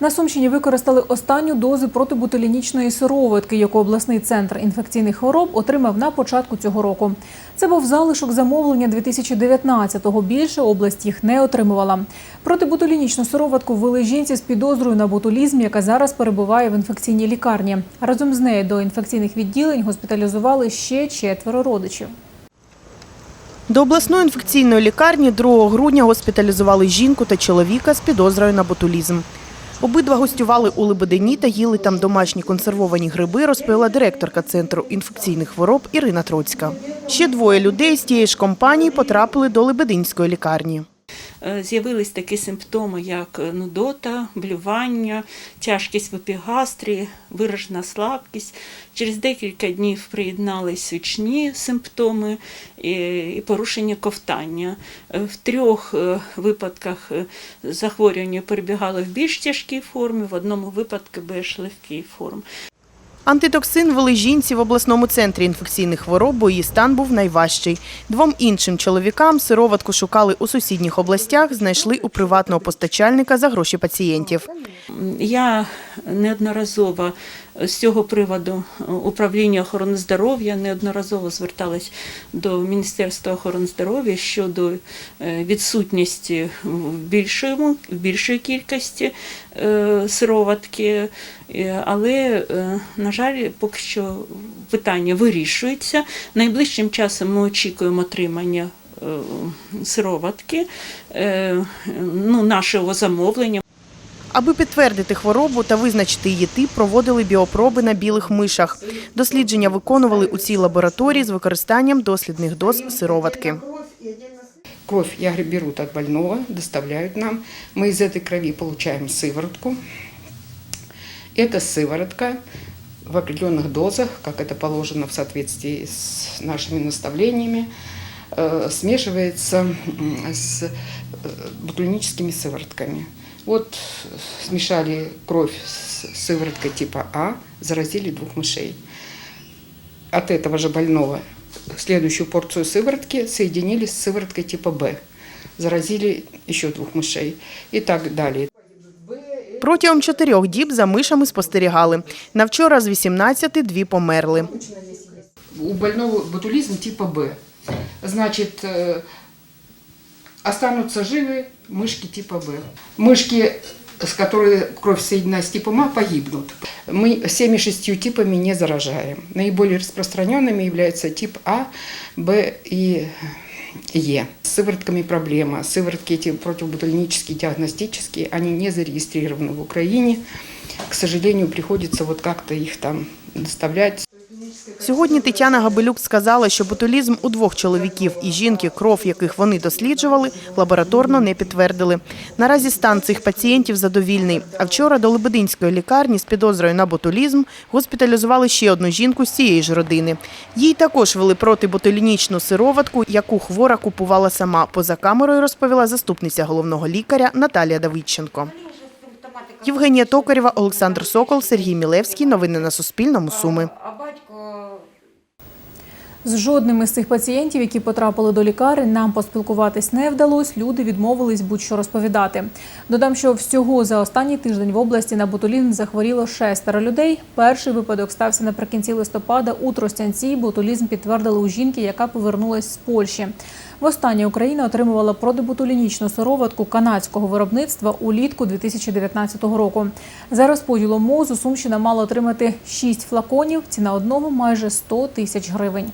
На Сумщині використали останню дозу протиботулінічної сироватки, яку обласний центр інфекційних хвороб отримав на початку цього року. Це був залишок замовлення 2019-го. Більше область їх не отримувала. Протиботулінічну сироватку ввели жінці з підозрою на ботулізм, яка зараз перебуває в інфекційній лікарні. Разом з нею до інфекційних відділень госпіталізували ще четверо родичів. До обласної інфекційної лікарні 2 грудня госпіталізували жінку та чоловіка з підозрою на ботулізм. Обидва гостювали у Лебедині та їли там домашні консервовані гриби, розповіла директорка Центру інфекційних хвороб Ірина Троцька. Ще двоє людей з тієї ж компанії потрапили до Лебединської лікарні. Е, З'явились такі симптоми, як е, нудота, блювання, тяжкість в епігастрії, виражена слабкість. Через декілька днів приєднались свічні симптоми і і порушення ковтання. Е, В трьох е, випадках е, захворювання перебігало в більш тяжкій формі, в одному випадку більш легкій формі. Антитоксин ввели жінці в обласному центрі інфекційних хвороб, бо її стан був найважчий. Двом іншим чоловікам сироватку шукали у сусідніх областях, знайшли у приватного постачальника за гроші пацієнтів. Я неодноразово з цього приводу управління охорони здоров'я неодноразово зверталась до Міністерства охорони здоров'я щодо е, відсутності в більшому, в більшої кількості е, сироватки, але, е, на жаль, поки що питання вирішується. Найближчим часом ми очікуємо отримання е, сироватки, е, ну, нашого замовлення. Аби підтвердити хворобу та визначити її тип, проводили біопроби на білих мишах. Дослідження виконували у цій лабораторії з використанням дослідних доз сироватки. Кровь я говорю, берут от больного, доставляют нам. Мы из этой крови получаем сыворотку. Эта сыворотка в определенных дозах, как это положено в соответствии с нашими наставлениями, э, смешивается с э, ботулиническими сыворотками. Вот смешали кровь с сывороткой типа А, заразили двух мышей. От этого же больного следующую порцию сыворотки соединили с сывороткой типа Б. Заразили еще двух мышей и так далее. Протягом чотирьох діб за мишами спостерігали. На вчора з 18 дві померли. У больного ботулизм типа Б. Значит, э, останутся живы мышки типа Б. Мышки, с которой кровь соединена с типом А, погибнут. Мы всеми шестью типами не заражаем. Наиболее распространенными являются тип А, Б и Е. С сыворотками проблема. Сыворотки эти противоботулинические, диагностические, они не зарегистрированы в Украине. К сожалению, приходится вот как-то их там доставлять. Сьогодні Тетяна Габелюк сказала, що ботулізм у двох чоловіків і жінки, кров яких вони досліджували, лабораторно не підтвердили. Наразі стан цих пацієнтів задовільний. А вчора до Лебединської лікарні з підозрою на ботулізм госпіталізували ще одну жінку з цієї ж родини. Їй також вели протиботулінічну сироватку, яку хвора купувала сама. Поза камерою розповіла заступниця головного лікаря Наталія Давидченко. Євгенія Токарєва, Олександр Сокол, Сергій Мілевський. Новини на Суспільному. Суми. З жодним із цих пацієнтів, які потрапили до лікарень, нам поспілкуватись не вдалося. Люди відмовились будь-що розповідати. Додам, що всього за останній тиждень в області на ботулізм захворіло шестеро людей. Перший випадок стався наприкінці листопада у Тростянці. Ботулізм підтвердили у жінки, яка повернулась з Польщі. Востаннє Україна отримувала протиботулінічну сироватку канадського виробництва улітку 2019 року. За розподілом МОЗу Сумщина мала отримати 6 флаконів. Ціна одного майже 100 тисяч гривень.